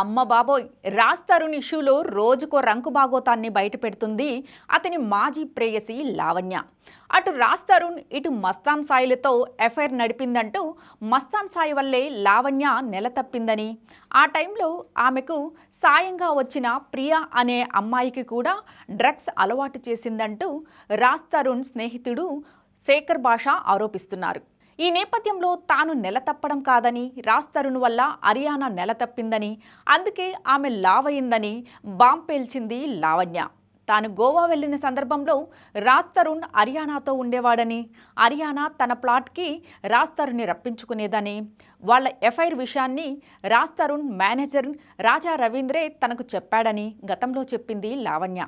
అమ్మ బాబోయ్ రాజ్ తరుణ్ ఇష్యూలో రోజుకో రంకు బాగోతాన్ని బయటపెడుతుంది అతని మాజీ ప్రేయసి లావణ్య. అటు రాజ్ తరుణ్ ఇటు మస్తాన్ సాయిలతో ఎఫ్ఐఆర్ నడిపిందంటూ మస్తాన్ సాయి వల్లే లావణ్య నెల తప్పిందని. ఆ టైంలో ఆమెకు సాయంగా వచ్చిన ప్రియా అనే అమ్మాయికి కూడా డ్రగ్స్ అలవాటు చేసిందంటూ రాజ్ తరుణ్ స్నేహితుడు శేఖర్ భాష ఆరోపిస్తున్నారు. ఈ నేపథ్యంలో తాను నెల తప్పడం కాదని రాజ్ తరుణ్ వల్ల అరియానా నెల తప్పిందని అందుకే ఆమె లావయిందని బాంబ్ పేల్చింది లావణ్య. తాను గోవా వెళ్ళిన సందర్భంలో రాజ్ తరుణ్ అరియానాతో ఉండేవాడని అరియానా తన ప్లాట్కి రాజ్ తరుణ్ని రప్పించుకునేదని వాళ్ళ ఎఫ్ఐఆర్ విషయాన్ని రాజ్ తరుణ్ మేనేజర్ రాజా రవీంద్రే తనకు చెప్పాడని గతంలో చెప్పింది లావణ్య.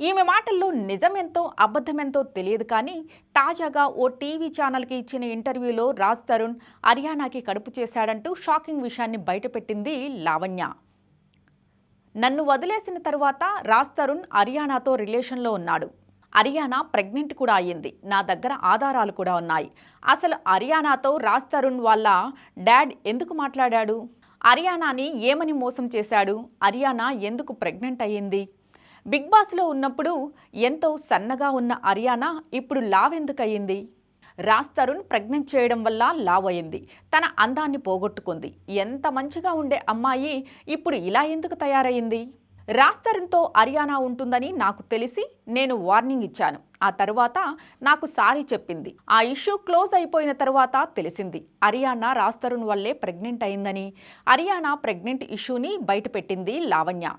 ఈమె మాటల్లో నిజమెంతో అబద్ధమెంతో తెలియదు కానీ తాజాగా ఓ టీవీ ఛానల్కి ఇచ్చిన ఇంటర్వ్యూలో రాజ్ తరుణ్ హర్యానాకి కడుపు చేశాడంటూ షాకింగ్ విషయాన్ని బయటపెట్టింది లావణ్య. నన్ను వదిలేసిన తరువాత రాజ్ తరుణ్ హర్యానాతో రిలేషన్లో ఉన్నాడు. హర్యానా ప్రెగ్నెంట్ కూడా అయ్యింది. నా దగ్గర ఆధారాలు కూడా ఉన్నాయి. అసలు హర్యానాతో రాజ్ తరుణ్ వాళ్ళ డాడ్ ఎందుకు మాట్లాడాడు? హర్యానాని ఏమని మోసం చేశాడు? హర్యానా ఎందుకు ప్రెగ్నెంట్ అయ్యింది? బిగ్ బాస్లో ఉన్నప్పుడు ఎంతో సన్నగా ఉన్న అరియానా ఇప్పుడు లావ్ ఎందుకు రాజ్ తరుణ్ ప్రెగ్నెంట్ చేయడం వల్ల లావ్ అయింది తన అందాన్ని పోగొట్టుకుంది. ఎంత మంచిగా ఉండే అమ్మాయి ఇప్పుడు ఇలా ఎందుకు తయారయ్యింది? రాజ్ తరుణ్తో అరియానా ఉంటుందని నాకు తెలిసి నేను వార్నింగ్ ఇచ్చాను. ఆ తరువాత నాకు సారీ చెప్పింది. ఆ ఇష్యూ క్లోజ్ అయిపోయిన తర్వాత తెలిసింది. అరియానా రాజ్ తరుణ్ వల్లే ప్రెగ్నెంట్ అయిందని అరియానా ప్రెగ్నెంట్ ఇష్యూని బయటపెట్టింది లావణ్య.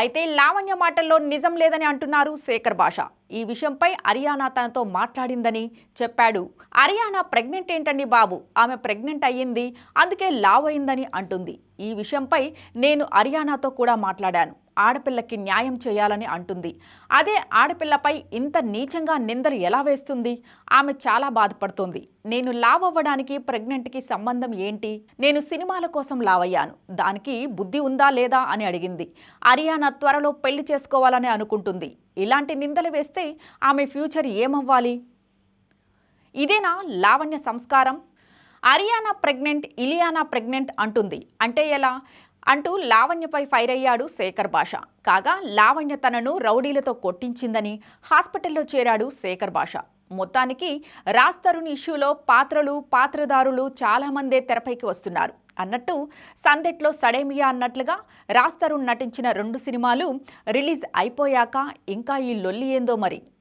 అయితే లావణ్య మాటల్లో నిజం లేదని అంటున్నారు శేఖర్ భాష. ఈ విషయంపై అరియానా తనతో మాట్లాడిందని చెప్పాడు. అరియానా ప్రెగ్నెంట్ ఏంటండి బాబు? ఆమె ప్రెగ్నెంట్ అయ్యింది అందుకే లావ్ అయిందని అంటుంది. ఈ విషయంపై నేను అరియానాతో కూడా మాట్లాడాను. ఆడపిల్లకి న్యాయం చేయాలని అంటుంది. అదే ఆడపిల్లపై ఇంత నీచంగా నిందలు ఎలా వేస్తుంది? ఆమె చాలా బాధపడుతోంది. నేను లావ్ అవ్వడానికి ప్రెగ్నెంట్కి సంబంధం ఏంటి? నేను సినిమాల కోసం లావయ్యాను. దానికి బుద్ధి ఉందా లేదా అని అడిగింది. అరియానా త్వరలో పెళ్ళి చేసుకోవాలని అనుకుంటుంది. ఇలాంటి నిందలు వేస్తే ఆమె ఫ్యూచర్ ఏమవ్వాలి? ఇదేనా లావణ్య సంస్కారం? అరియానా ప్రెగ్నెంట్ ఇలియానా ప్రెగ్నెంట్ అంటుంది. అంటే ఎలా? అంటూ లావణ్యపై ఫైర్ అయ్యాడు శేఖర్ భాష కాగా లావణ్య తనను రౌడీలతో కొట్టించిందని హాస్పిటల్లో చేరాడు శేఖర్ భాష మొత్తానికి రాజ్ తరుణ్ ఇష్యూలో పాత్రలు పాత్రదారులు చాలామందే తెరపైకి వస్తున్నారు. అన్నట్టు సందెట్లో సడేమియా అన్నట్లుగా రాజ్ తరుణ్ నటించిన రెండు సినిమాలు రిలీజ్ అయిపోయాక ఇంకా ఈ లొల్లి ఏందో మరి.